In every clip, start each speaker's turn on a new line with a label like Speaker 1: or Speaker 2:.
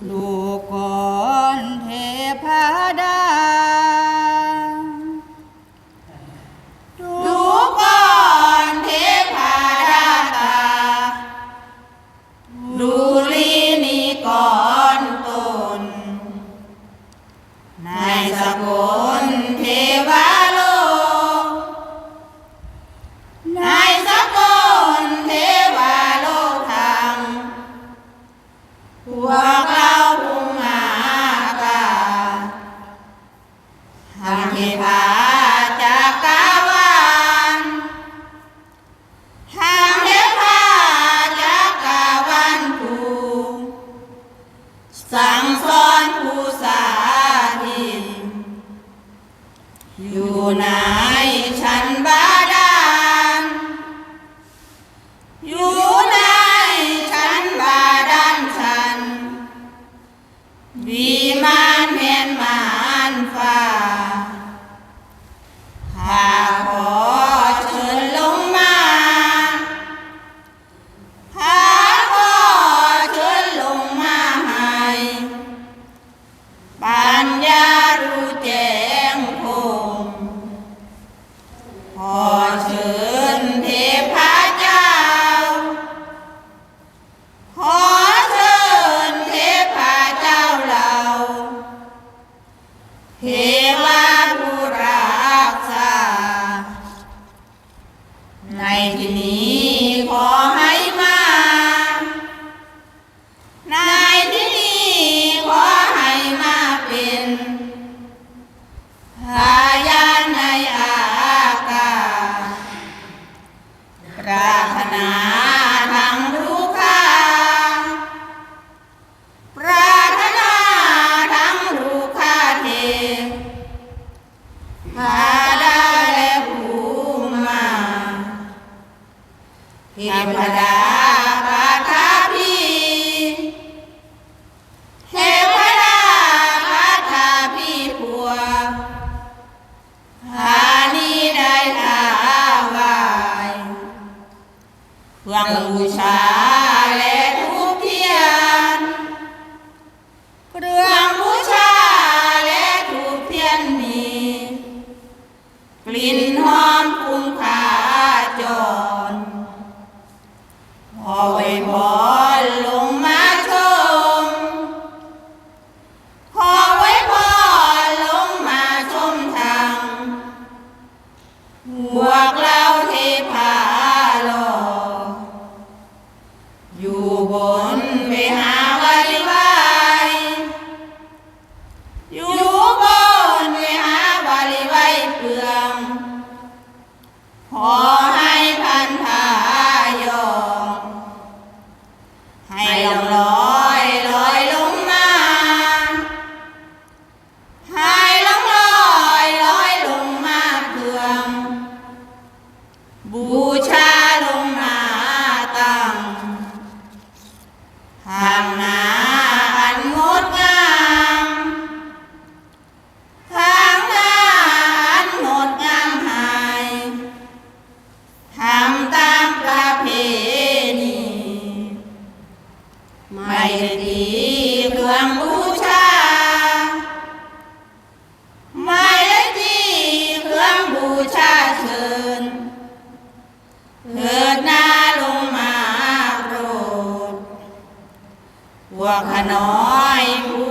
Speaker 1: 如果。 สอนผู้สาธิตอยู่นา Deva Là ngôi. พวกขน้อยผู้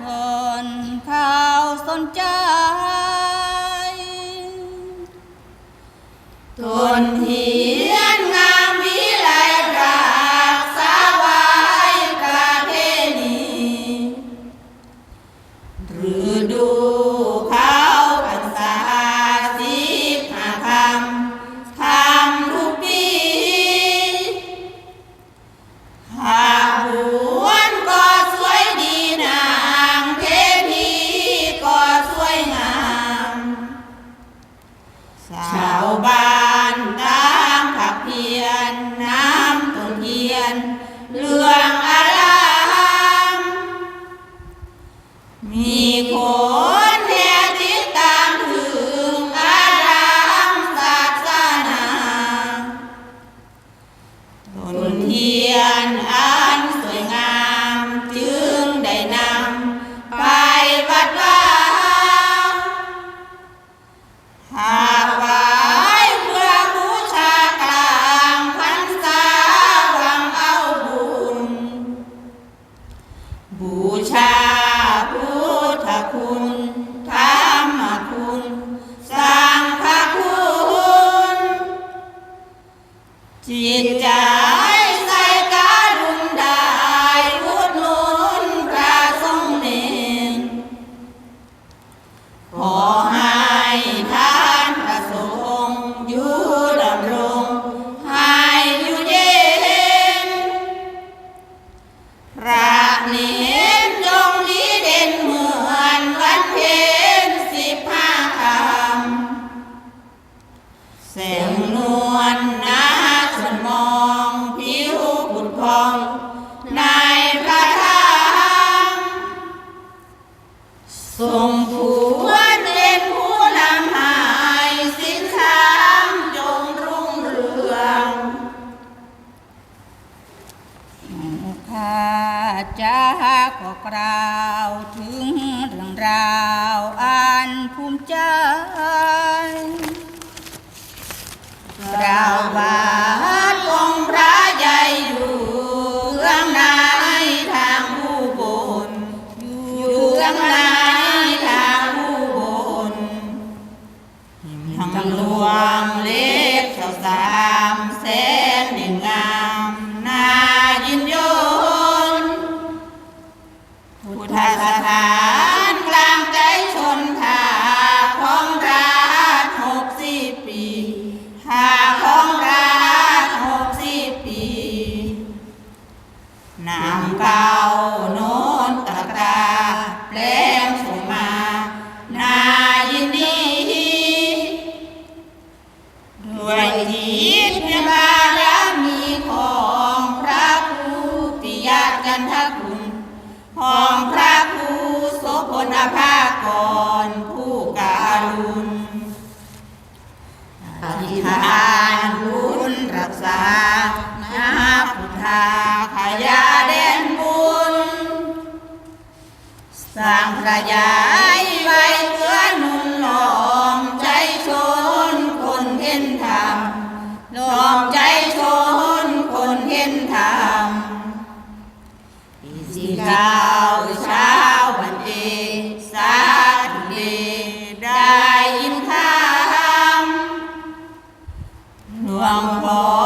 Speaker 1: ชนข่าวสน
Speaker 2: ใจ
Speaker 1: ทนที ลื ราวอัน
Speaker 2: ภูมิใจ
Speaker 1: ราวว่า 暖和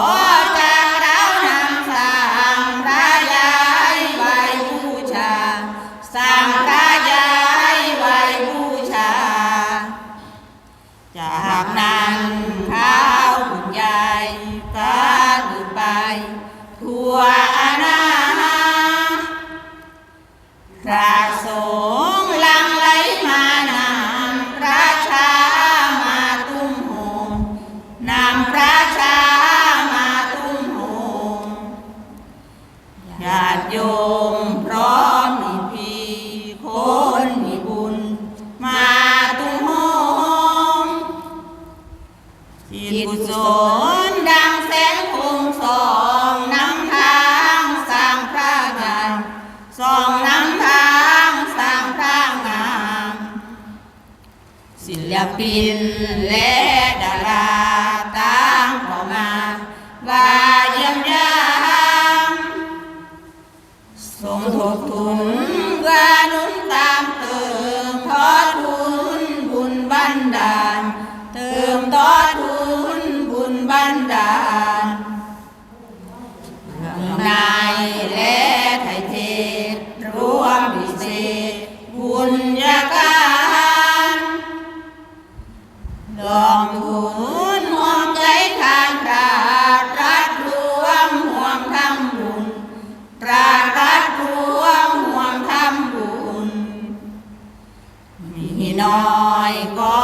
Speaker 1: ย่าปินแล ไปก่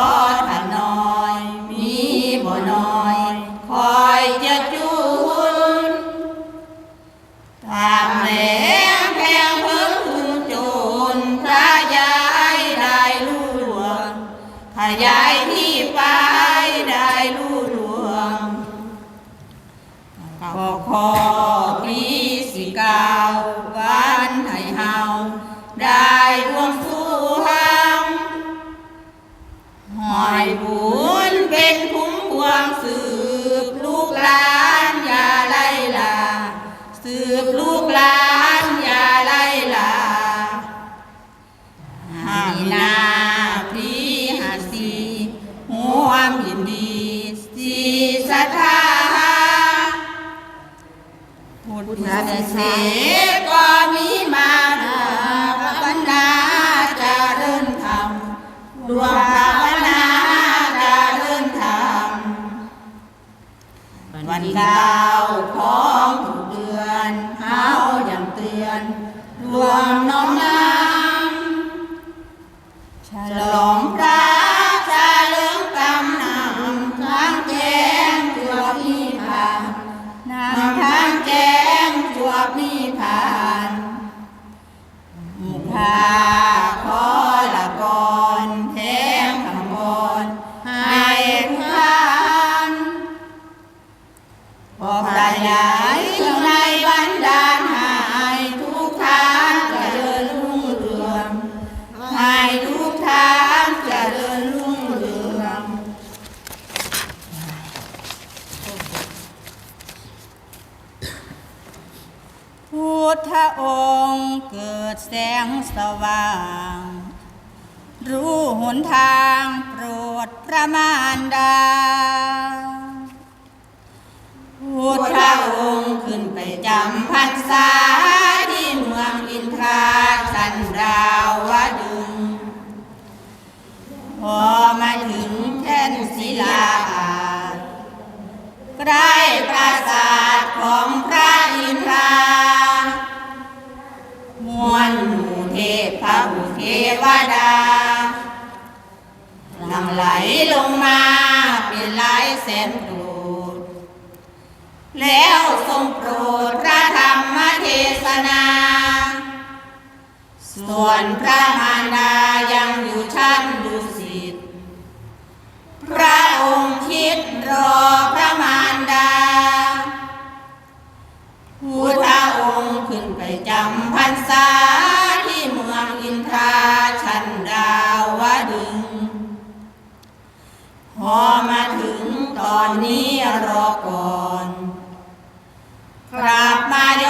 Speaker 1: องค์เกิดแส
Speaker 2: งสว่าง รู้หนทางโปรดประมาณดา
Speaker 1: พุทธองค์ขึ้นไปจำพรรษาที่เมืองอินทราชันดาวดึง พอมาถึงแท่นศิลาอาใกล้ปราสาทของพระ วนหมู่เทพพระบุเทวดาหลังไหลลงมาเป็นหลายแสนโกรธแล้วทรงโปรดพระธรรมเทศนา ส่วนพระมารดายังอยู่ชั้นดุสิตพระองค์คิดรอพระมารดา จำพรรษาที่เมืองอินทาชันดาวดึง พอมาถึงตอนนี้รอก่อน กลับมาย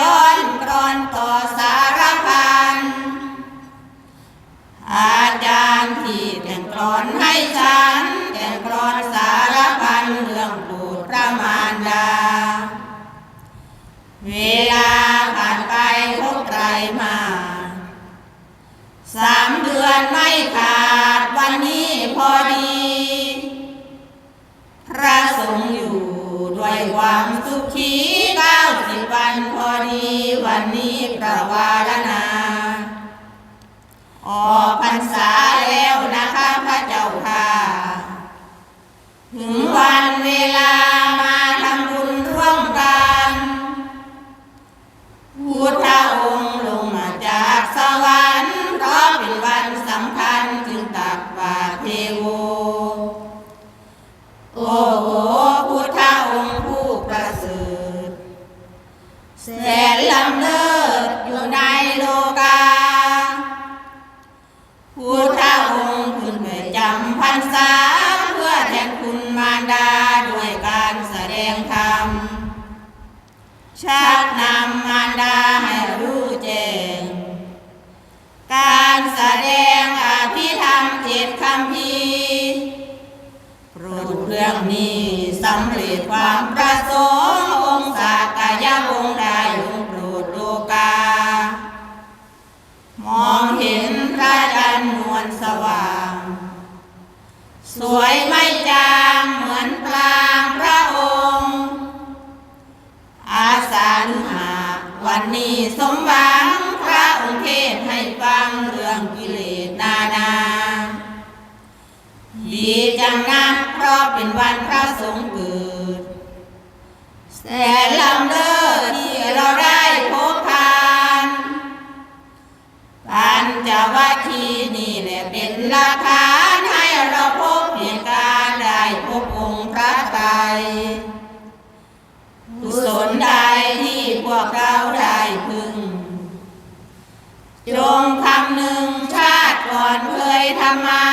Speaker 1: สวยไม่จางเหมือนปลางพระองค์ อาสาหหาวันนี้สมหวังพระองค์เทศให้ฟังเรื่องกิเลสนานา ดีจังนะเพราะเป็นวันพระสงฆ์เกิดแต่ลำเลิศที่เราได้พบทานปัญจวัคคีนี่แหละเป็นหลักฐานให้เราพบ กเราได้พึง จงคำหนึ่งชาติก่อนเคยทำมา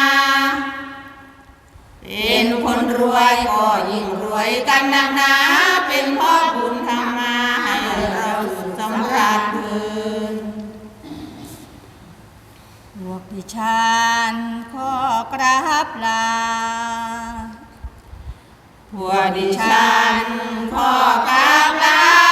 Speaker 1: เป็นคนรวยก็ยิ่งรวยกันนักหนาเป็นพ่อบุญทำมาให้เราสุขสำราญคืน
Speaker 2: หวกพิชานขอกราบลา
Speaker 1: หัวดิฉันพ่อกราบลา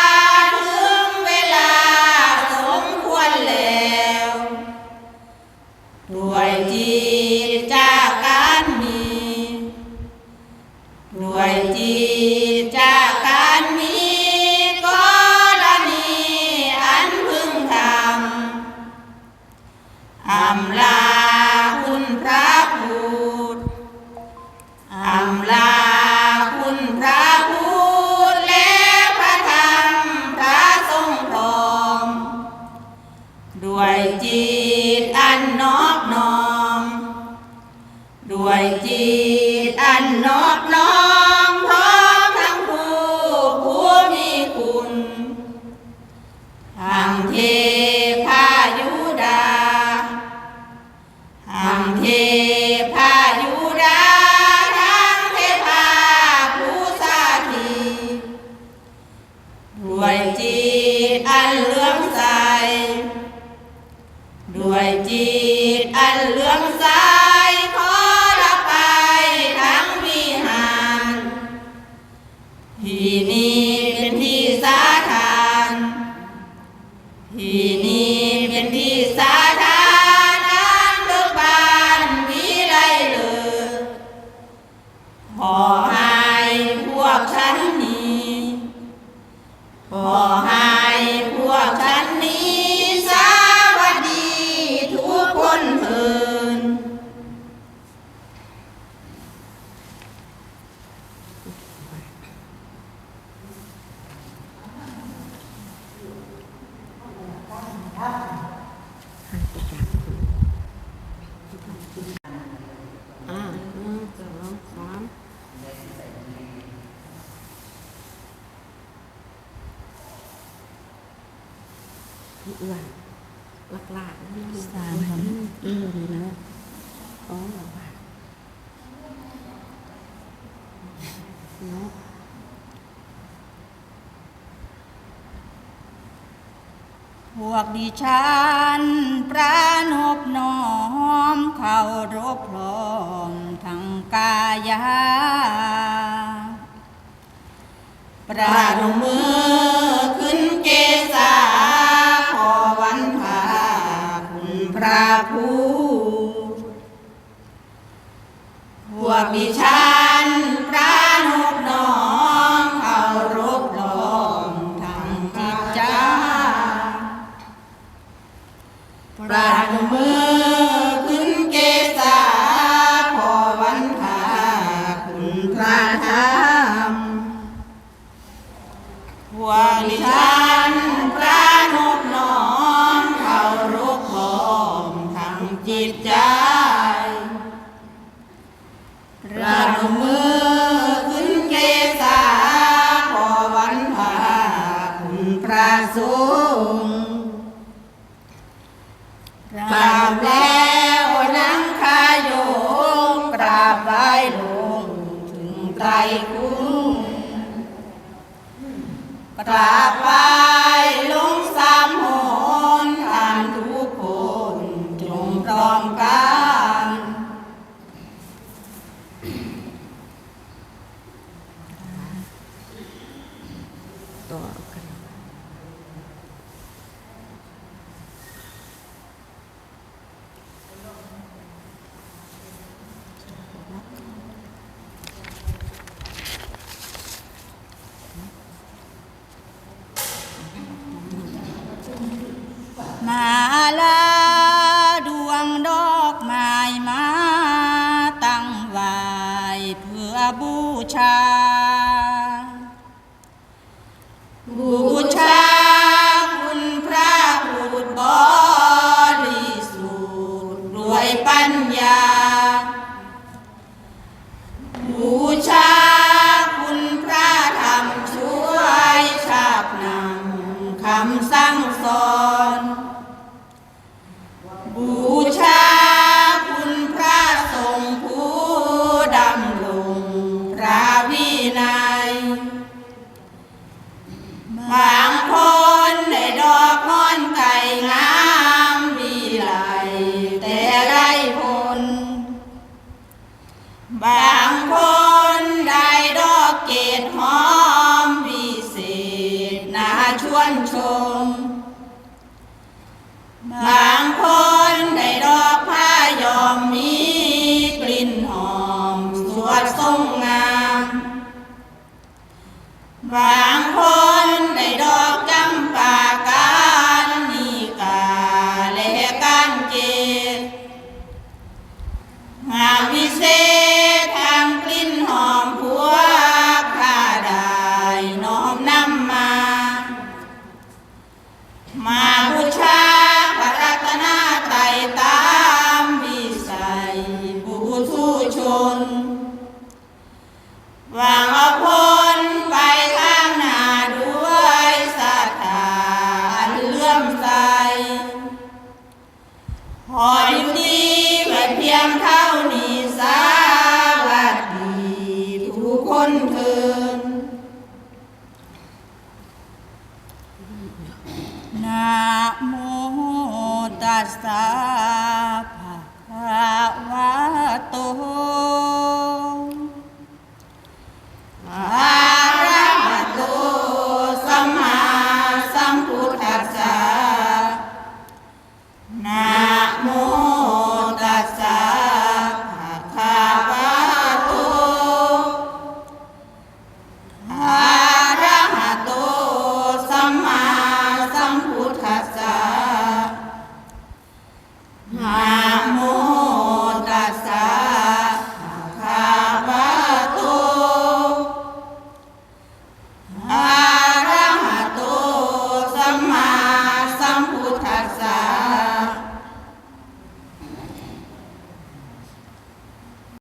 Speaker 1: Ini อยู่นะพวกดิ
Speaker 3: ฉันปรานบน้อมเข้ารบพร้อมทางกายาป
Speaker 4: ราดมือขึ้นเกษาขอวันพาคุณพระผู้ มีฉันพระนุกน้องเขารบลองทางจิตใาปราดมือขึ้นเกษาพอวันทาคุณพระ ตามแล้วน้ำงคาโยงกราบไหวลงถึงไตคุ้กราบไหลงสามโหนทานทุกคนจงพร้อมกัน
Speaker 1: กัน